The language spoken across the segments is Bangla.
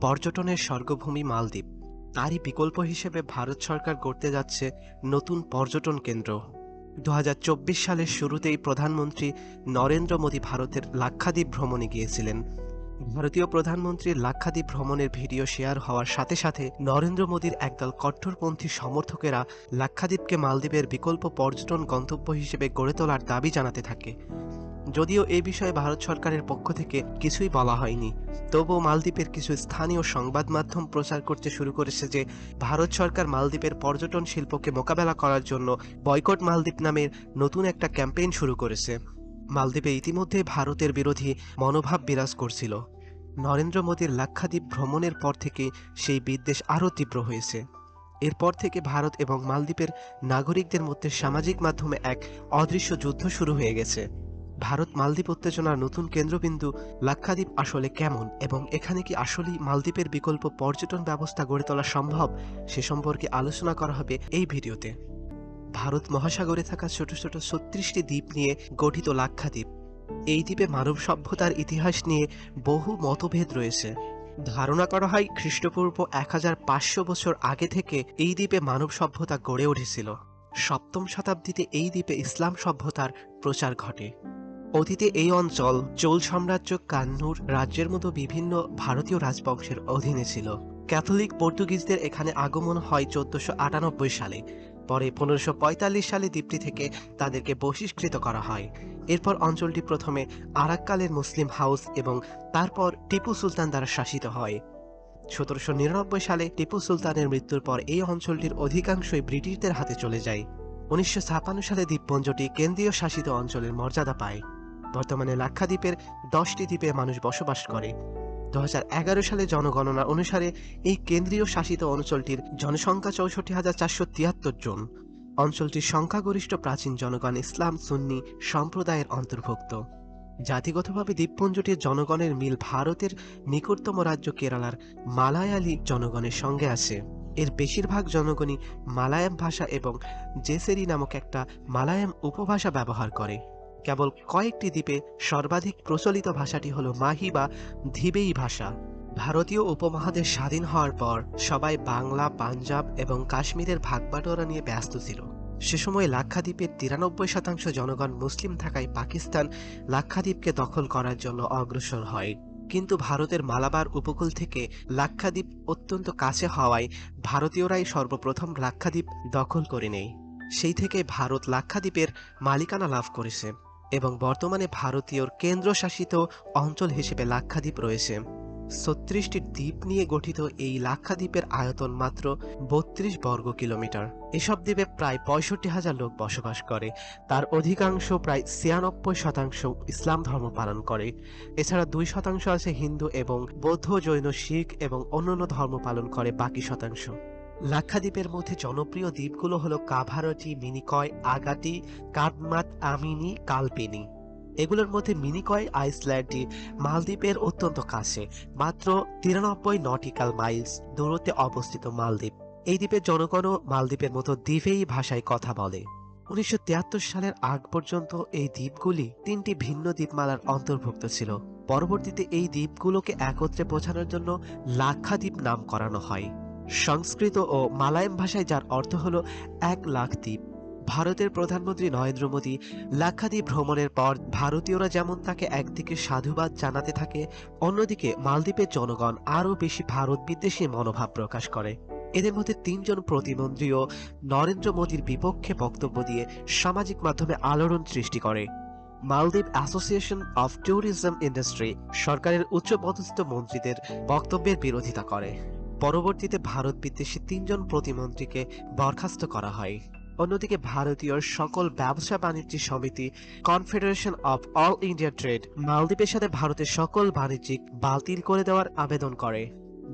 পর্যটনের স্বর্গভূমি মালদ্বীপ। তারই বিকল্প হিসেবে ভারত সরকার গড়তে যাচ্ছে নতুন পর্যটন কেন্দ্র। দু হাজার চব্বিশ সালের শুরুতেই প্রধানমন্ত্রী নরেন্দ্র মোদী ভারতের লাক্ষাদ্বীপ ভ্রমণে গিয়েছিলেন। ভারতীয় প্রধানমন্ত্রীর লাক্ষাদ্বীপ ভ্রমণের ভিডিও শেয়ার হওয়ার সাথে সাথে নরেন্দ্র মোদীর একদল কট্টরপন্থী সমর্থকেরা লাক্ষাদ্বীপকে মালদ্বীপের বিকল্প পর্যটন গন্তব্য হিসেবে গড়ে তোলার দাবি জানাতে থাকে। যদিও এ বিষয়ে ভারত সরকারের পক্ষ থেকে কিছুই বলা হয়নি। তবুও মালদ্বীপের কিছু স্থানীয় সংবাদ মাধ্যম প্রচার করতে শুরু করেছে যে, ভারত সরকার মালদ্বীপের পর্যটন শিল্পকে মোকাবেলা করার জন্য বয়কট মালদ্বীপ নামের নতুন একটা ক্যাম্পেইন শুরু করেছে। মালদ্বীপে ইতিমধ্যে ভারতের বিরোধী মনোভাব বিরাজ করছিল। নরেন্দ্র মোদীর লাক্ষাদ্বীপ ভ্রমণের পর থেকে সেই বিদ্বেষ আরও তীব্র হয়েছে। এরপর থেকে ভারত এবং মালদ্বীপের নাগরিকদের মধ্যে সামাজিক মাধ্যমে এক অদৃশ্য যুদ্ধ শুরু হয়ে গেছে। ভারত মালদ্বীপ উত্তেজনার নতুন কেন্দ্রবিন্দু লাক্ষাদ্বীপ আসলে কেমন এবং এখানে কি আসলেই মালদ্বীপের বিকল্প পর্যটন ব্যবস্থা গড়ে তোলা সম্ভব, সে সম্পর্কে আলোচনা করা হবে এই ভিডিওতে। ভারত মহাসাগরে থাকা ছোট ছোট ছত্রিশটি দ্বীপ নিয়ে গঠিত লাক্ষাদ্বীপ। এই দ্বীপে মানব সভ্যতার ইতিহাস নিয়ে বহু মতভেদ রয়েছে। ধারণা করা হয় খ্রিস্টপূর্ব এক হাজার পাঁচশো বছর আগে থেকে এই দ্বীপে মানব সভ্যতা গড়ে উঠেছিল। সপ্তম শতাব্দীতে এই দ্বীপে ইসলাম সভ্যতার প্রচার ঘটে। অতীতে এই অঞ্চল চোল সাম্রাজ্য কান্নুর রাজ্যের মতো বিভিন্ন ভারতীয় রাজবংশের অধীনে ছিল। ক্যাথলিক পর্তুগিজদের এখানে আগমন হয় চোদ্দশো আটানব্বই সালে। পরে পনেরোশো পঁয়তাল্লিশ সালে দ্বীপটি থেকে তাদেরকে বহিষ্কৃত করা হয়। এরপর অঞ্চলটি প্রথমে আরাক্কালের মুসলিম হাউস এবং তারপর টিপু সুলতান দ্বারা শাসিত হয়। সতেরোশো নিরানব্বই সালে টিপু সুলতানের মৃত্যুর পর এই অঞ্চলটির অধিকাংশই ব্রিটিশদের হাতে চলে যায়। উনিশশো সালে দ্বীপপুঞ্জটি কেন্দ্রীয় শাসিত অঞ্চলের মর্যাদা পায়। বর্তমানে লাক্ষাদ্বীপের দশটি দ্বীপে মানুষ বসবাস করে। দু সালে জনগণনা অনুসারে এই কেন্দ্রীয় শাসিত অঞ্চলটির জনসংখ্যা চৌষট্টি হাজার চারশো তিয়াত্তর জন। অঞ্চলটির সংখ্যাগরিষ্ঠ প্রাচীন জনগণ ইসলাম, সুন্নি সম্প্রদায়ের অন্তর্ভুক্ত। জাতিগতভাবে দ্বীপপুঞ্জটির জনগণের মিল ভারতের নিকটতম রাজ্য কেরালার মালায়ালি জনগণের সঙ্গে আছে। এর বেশিরভাগ জনগণই মালায়াম ভাষা এবং জেসেরি নামক একটা মালায়াম উপভাষা ব্যবহার করে। কেবল কয়েকটি দ্বীপে সর্বাধিক প্রচলিত ভাষাটি হলো মাহি বা ধীবেই ভাষা। ভারতীয় উপমহাদেশ স্বাধীন হওয়ার পর সবাই বাংলা, পাঞ্জাব এবং কাশ্মীরের ভাগবাটোয়ারা নিয়ে ব্যস্ত ছিল। সে সময় লাক্ষাদ্বীপের তিরানব্বই শতাংশ জনগণ মুসলিম থাকায় পাকিস্তান লাক্ষাদ্বীপকে দখল করার জন্য অগ্রসর হয়। কিন্তু ভারতের মালাবার উপকূল থেকে লাক্ষাদ্বীপ অত্যন্ত কাছে হওয়ায় ভারতীয়রাই সর্বপ্রথম লাক্ষাদ্বীপ দখল করে নেয়। সেই থেকে ভারত লাক্ষাদ্বীপের মালিকানা লাভ করেছে। এবং বর্তমানে ভারতীয় কেন্দ্রশাসিত অঞ্চল হিসেবে লাক্ষাদ্বীপ রয়েছে। ছত্রিশটি দ্বীপ নিয়ে গঠিত এই লাক্ষাদ্বীপের আয়তন মাত্র বত্রিশ বর্গ কিলোমিটার। এসব দ্বীপে প্রায় পঁয়ষট্টি হাজার লোক বসবাস করে। তার অধিকাংশ প্রায় ছিয়ানব্বই শতাংশ ইসলাম ধর্ম পালন করে। এছাড়া দুই শতাংশ আছে হিন্দু এবং বৌদ্ধ, জৈন, শিখ এবং অন্যান্য ধর্ম পালন করে, বাকি শতাংশ। লাক্ষাদ্বীপের মধ্যে জনপ্রিয় দ্বীপগুলো হলো কাভারটি, মিনিকয়, আগাটি কাদমাত আমিনি, কালপিনি। এগুলোর মধ্যে মিনিকয় আইসল্যান্ডটি মালদ্বীপের অত্যন্ত কাছে, মাত্র তিরানব্বই নটিক্যাল মাইলস দূরত্বে অবস্থিত মালদ্বীপ। এই দ্বীপের জনগণও মালদ্বীপের মতো দ্বীপেই ভাষায় কথা বলে। উনিশশো তিয়াত্তর সালের আগ পর্যন্ত এই দ্বীপগুলি তিনটি ভিন্ন দ্বীপমালার অন্তর্ভুক্ত ছিল। পরবর্তীতে এই দ্বীপগুলোকে একত্রে বোঝানোর জন্য লাক্ষাদ্বীপ নাম করানো হয়। সংস্কৃত ও মালায়াম ভাষায় যার অর্থ হল এক লাখ দ্বীপ। ভারতের প্রধানমন্ত্রী নরেন্দ্র মোদী লাক্ষাদ্বীপ ভ্রমণের পর ভারতীয়রা যেমন তাকে একদিকে সাধুবাদ জানাতে থাকে, অন্যদিকে মালদ্বীপের জনগণ আরও বেশি ভারত বিদ্বেষী মনোভাব প্রকাশ করে। এদের মধ্যে তিনজন প্রতিমন্ত্রীও নরেন্দ্র মোদীর বিপক্ষে বক্তব্য দিয়ে সামাজিক মাধ্যমে আলোড়ন সৃষ্টি করে। মালদ্বীপ অ্যাসোসিয়েশন অফ ট্যুরিজম ইন্ডাস্ট্রি সরকারের উচ্চপদস্থ মন্ত্রীদের বক্তব্যের বিরোধিতা করে। পরবর্তীতে ভারত বিদ্বেষী তিনজন প্রতিমন্ত্রীকে বরখাস্ত করা হয়। অন্যদিকে ভারতীয় সকল ব্যবসা বাণিজ্য সমিতি confederation of all India trade মালদ্বীপের সাথে ভারতের সকল বাণিজ্যিক বাতিল করে দেওয়ার আবেদন করে।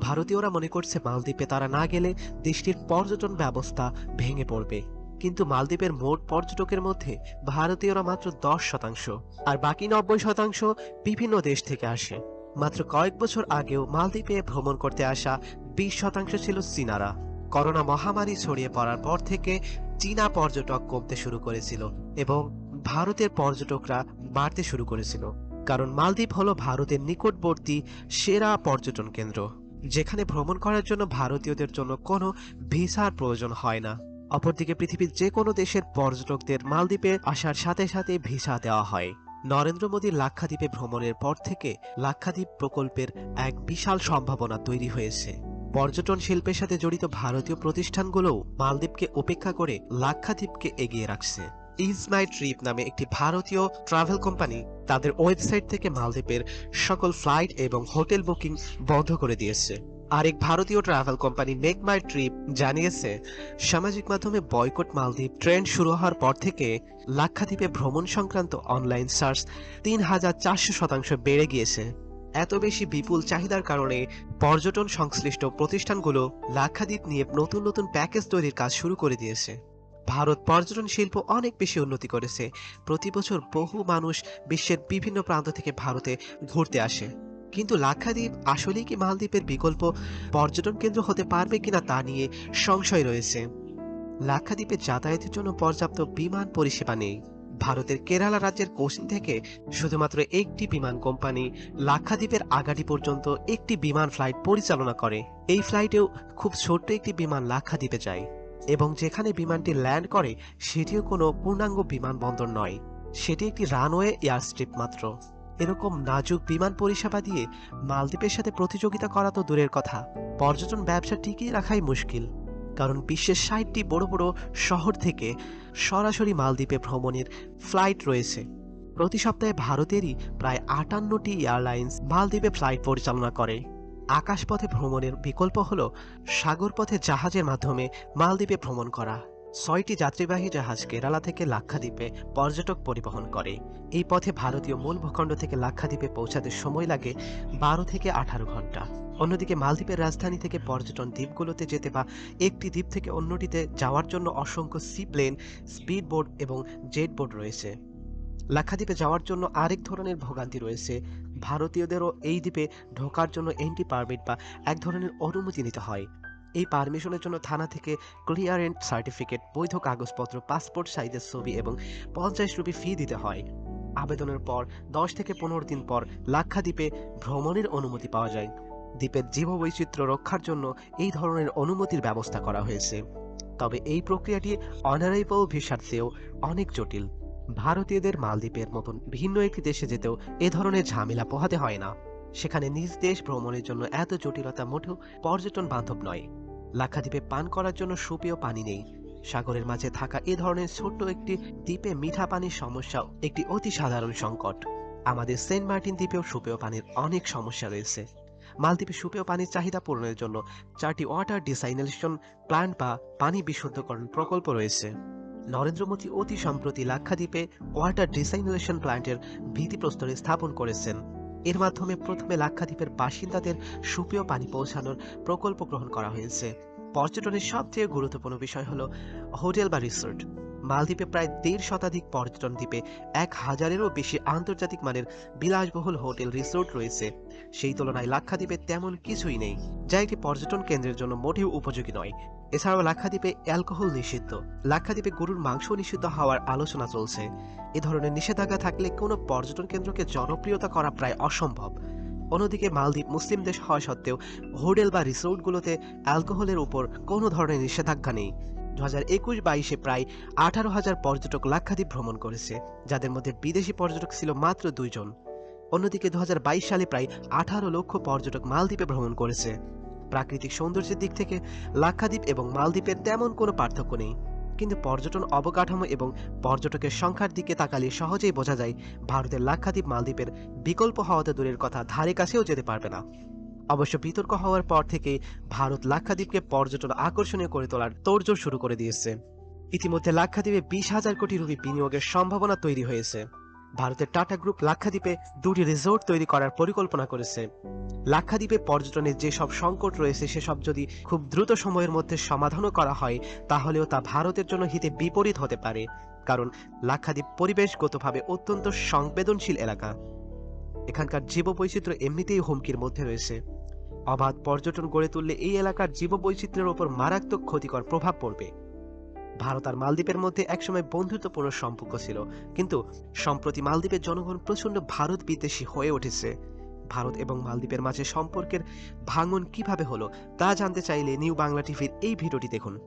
ভারতীয়রা মনে করছে মালদ্বীপে তারা না গেলে দেশটির পর্যটন ব্যবস্থা ভেঙে পড়বে। কিন্তু মালদ্বীপের মোট পর্যটকের মধ্যে ভারতীয়রা মাত্র দশ শতাংশ, আর বাকি নব্বই শতাংশ বিভিন্ন দেশ থেকে আসে। মাত্র কয়েক বছর আগেও মালদ্বীপে ভ্রমণ করতে আসা বিশ শতাংশ ছিল চীনারা। করোনা মহামারী ছড়িয়ে পড়ার পর থেকে চীনা পর্যটক কমতে শুরু করেছিল এবং ভারতের পর্যটকরা বাড়তে শুরু করেছিল। কারণ মালদ্বীপ হলো ভারতের নিকটবর্তী সেরা পর্যটন কেন্দ্র। যেখানে ভ্রমণ করার জন্য ভারতীয়দের জন্য কোনো ভিসার প্রয়োজন হয় না। অপরদিকে পৃথিবীর যে কোনো দেশের পর্যটকদের মালদ্বীপে আসার সাথে সাথে ভিসা দেওয়া হয়। নরেন্দ্র মোদীর লাক্ষাদ্বীপে ভ্রমণের পর থেকে লাক্ষাদ্বীপ প্রকল্পের এক বিশাল সম্ভাবনা তৈরি হয়েছে। পর্যটন শিল্পের সাথে জড়িত ভারতীয় প্রতিষ্ঠানগুলোও মালদ্বীপকে উপেক্ষা করে লাক্ষাদ্বীপকে এগিয়ে রাখছে। ইজ মাই ট্রিপ নামে একটি ভারতীয় ট্রাভেল কোম্পানি তাদের ওয়েবসাইট থেকে মালদ্বীপের সকল ফ্লাইট এবং হোটেল বুকিং বন্ধ করে দিয়েছে। আরেক ভারতীয় ট্রাভেল কোম্পানি মেক মাই ট্রিপ জানিয়েছে, সামাজিক মাধ্যমে বয়কট মালদ্বীপ ট্রেন্ড শুরু হওয়ার পর থেকে লাক্ষাদ্বীপে ভ্রমণ সংক্রান্ত অনলাইন সার্চ তিন হাজার চারশো শতাংশ বেড়ে গিয়েছে। এত বেশি বিপুল চাহিদার কারণে পর্যটন সংশ্লিষ্ট প্রতিষ্ঠানগুলো লাক্ষাদ্বীপ নিয়ে নতুন নতুন প্যাকেজ তৈরির কাজ শুরু করে দিয়েছে। ভারত পর্যটন শিল্প অনেক বেশি উন্নতি করেছে। প্রতি বছর বহু মানুষ বিশ্বের বিভিন্ন প্রান্ত থেকে ভারতে ঘুরতে আসে। কিন্তু লাক্ষাদ্বীপ আসলেই কি মালদ্বীপের বিকল্প পর্যটন কেন্দ্র হতে পারবে কিনা তা নিয়ে সংশয় রয়েছে। লাক্ষাদ্বীপে যাতায়াতের জন্য পর্যাপ্ত বিমান পরিষেবা নেই। ভারতের কেরালা রাজ্যের কোচিন থেকে শুধুমাত্র একটি বিমান কোম্পানি লাক্ষাদ্বীপের আগাটি পর্যন্ত একটি বিমান ফ্লাইট পরিচালনা করে। এই ফ্লাইটেও খুব ছোট্ট একটি বিমান লাক্ষাদ্বীপে যায় এবং যেখানে বিমানটি ল্যান্ড করে, সেটিও কোনো পূর্ণাঙ্গ বিমানবন্দর নয়। সেটি একটি রানওয়ে এয়ারস্ট্রিপ মাত্র। এরকম নাজুক বিমান পরিষেবা দিয়ে মালদ্বীপের সাথে প্রতিযোগিতা করা তো দূরের কথা। পর্যটন ব্যবসা টিকিয়ে রাখাই মুশকিল। কারণ বিশ্বের ষাটটি বড় বড় শহর থেকে সরাসরি মালদ্বীপে ভ্রমণের ফ্লাইট রয়েছে। প্রতি সপ্তাহে ভারতেরই প্রায় আটান্নটি এয়ারলাইন্স মালদ্বীপে ফ্লাইট পরিচালনা করে। আকাশপথে ভ্রমণের বিকল্প হল সাগরপথে জাহাজের মাধ্যমে মালদ্বীপে ভ্রমণ করা। ছয়টি যাত্রীবাহী জাহাজ কেরালা থেকে লাক্ষাদ্বীপে পর্যটক পরিবহন করে। এই পথে ভারতীয় মূল ভূখণ্ড থেকে লাক্ষাদ্বীপে পৌঁছাতে সময় লাগে বারো থেকে আঠারো ঘণ্টা অন্যদিকে মালদ্বীপের রাজধানী থেকে পর্যটন দ্বীপগুলোতে যেতে বা একটি দ্বীপ থেকে অন্যটিতে যাওয়ার জন্য অসংখ্য সি প্লেন স্পিড বোট এবং জেট বোট রয়েছে। লাক্ষাদ্বীপে যাওয়ার জন্য আরেক ধরনের ভোগান্তি রয়েছে। ভারতীয়দেরও এই দ্বীপে ঢোকার জন্য এন্ট্রি পারমিট বা এক ধরনের অনুমতি নিতে হয়। এই পারমিশনের জন্য থানা থেকে ক্লিয়ারেন্ট সার্টিফিকেট, বৈধ কাগজপত্র, পাসপোর্ট সাইজের ছবি এবং পঞ্চাশ রুপি ফি দিতে হয়। আবেদনের পর দশ থেকে পনেরো দিন পর লাক্ষাদ্বীপে ভ্রমণের অনুমতি পাওয়া যায়। দ্বীপের জীববৈচিত্র্য রক্ষার জন্য এই ধরনের অনুমতির ব্যবস্থা করা হয়েছে। তবে এই প্রক্রিয়াটি অনারেবল ভিসার চেয়েও অনেক জটিল। ভারতীয়দের মালদ্বীপের মতন ভিন্ন একটি দেশে যেতেও এ ধরনের ঝামেলা পোহাতে হয় না। সেখানে নিজ দেশ ভ্রমণের জন্য এত জটিলতা মোটেও পর্যটন বান্ধব নয়। লাক্ষাদ্বীপে পান করার জন্য সুপেয় পানি নেই। সাগরের মাঝে থাকা এ ধরনের ছোট্ট একটি দ্বীপে মিঠা পানির সমস্যাও একটি অতি সাধারণ সংকট। আমাদের সেন্ট মার্টিন দ্বীপেও সুপেয় পানির অনেক সমস্যা রয়েছে। মালদ্বীপে সুপেয় পানির চাহিদা পূরণের জন্য চারটি ওয়াটার ডিসাইনেশন প্ল্যান্ট বা পানি বিশুদ্ধকরণ প্রকল্প রয়েছে। নরেন্দ্র মোদী অতি সম্প্রতি লাক্ষাদ্বীপে ওয়াটার ডিসাইনেশন প্ল্যান্টের ভিত্তিপ্রস্তরে স্থাপন করেছেন। এর মাধ্যমে প্রথমে লাক্ষাদ্বীপের বাসিন্দাদের সুপেয় পানি পৌঁছানোর প্রকল্প গ্রহণ করা হয়েছে। পর্যটনের সবচেয়ে গুরুত্বপূর্ণ বিষয় হলো হোটেল বা রিসোর্ট। মালদ্বীপে প্রায় দেড় শতাধিক পর্যটন দ্বীপে এক হাজারেরও বেশি আন্তর্জাতিক মানের বিলাসবহুল হোটেল রিসোর্ট রয়েছে। সেই তুলনায় লাক্ষাদ্বীপে তেমন কিছুই নেই, যা একটি পর্যটন কেন্দ্রের জন্য মোটেও উপযোগী নয়। এছাড়াও লাক্ষাদ্বীপে অ্যালকোহল নিষিদ্ধ। লাক্ষাদ্বীপে গরুর মাংস নিষিদ্ধ হওয়ার আলোচনা চলছে। এ ধরনের নিষেধাজ্ঞা থাকলে কোনো পর্যটন কেন্দ্রকে জনপ্রিয়তা করা প্রায় অসম্ভব। অন্যদিকে মালদ্বীপ মুসলিম দেশ হওয়া সত্ত্বেও হোটেল বা রিসোর্টগুলোতে অ্যালকোহলের উপর কোনো ধরনের নিষেধাজ্ঞা নেই। দু হাজার একুশ বাইশে প্রায় আঠারো হাজার পর্যটক লাক্ষাদ্বীপ ভ্রমণ করেছে, যাদের মধ্যে বিদেশি পর্যটক ছিল মাত্র দুইজন। অন্যদিকে দুহাজার বাইশ সালে প্রায় আঠারো লক্ষ পর্যটক মালদ্বীপে ভ্রমণ করেছে। প্রাকৃতিক সৌন্দর্যের দিক থেকে লাক্ষাদ্বীপ এবং মালদ্বীপের তেমন কোনো পার্থক্য নেই। কিন্তু পর্যটন অবকাঠামো এবং পর্যটকের সংখ্যার দিকে তাকালে সহজেই বোঝা যায়, ভারতের লাক্ষাদ্বীপ মালদ্বীপের বিকল্প হওয়াতে দূরের কথা ধারে কাছেও যেতে পারবে না। অবশ্য বিতর্ক হওয়ার পর থেকে ভারত লাক্ষাদ্বীপকে পর্যটন আকর্ষণীয় করে তোলার তোড়জোড় শুরু করে দিয়েছে। ইতিমধ্যে লাক্ষাদ্বীপে বিশ হাজার কোটি রুপি বিনিয়োগের সম্ভাবনা তৈরি হয়েছে। ভারতের টাটা গ্রুপ লাক্ষাদ্বীপে দুটি রিসোর্ট তৈরি করার পরিকল্পনা করেছে। লাক্ষাদ্বীপে পর্যটনের যেসব সংকট রয়েছে, সেসব যদি খুব দ্রুত সময়ের মধ্যে সমাধানও করা হয়, তাহলেও তা ভারতের জন্য হিতে বিপরীত হতে পারে, কারণ লাক্ষাদ্বীপ পরিবেশগতভাবে অত্যন্ত সংবেদনশীল এলাকা। এখানকার জীববৈচিত্র্য এমনিতেই হুমকির মধ্যে রয়েছে। অবাধ পর্যটন গড়ে তুললে এই এলাকার জীববৈচিত্র্যের ওপর মারাত্মক ক্ষতিকর প্রভাব পড়বে। ভারত আর মালদ্বীপের মধ্যে একসময় বন্ধুত্বপূর্ণ সম্পর্ক ছিল, কিন্তু সম্প্রতি মালদ্বীপের জনগণ প্রচণ্ড ভারত বিদ্বেষী হয়ে উঠেছে। ভারত এবং মালদ্বীপের মাঝে সম্পর্কের ভাঙন কীভাবে হলো, তা জানতে চাইলে নিউ বাংলা টিভির এই ভিডিওটি দেখুন।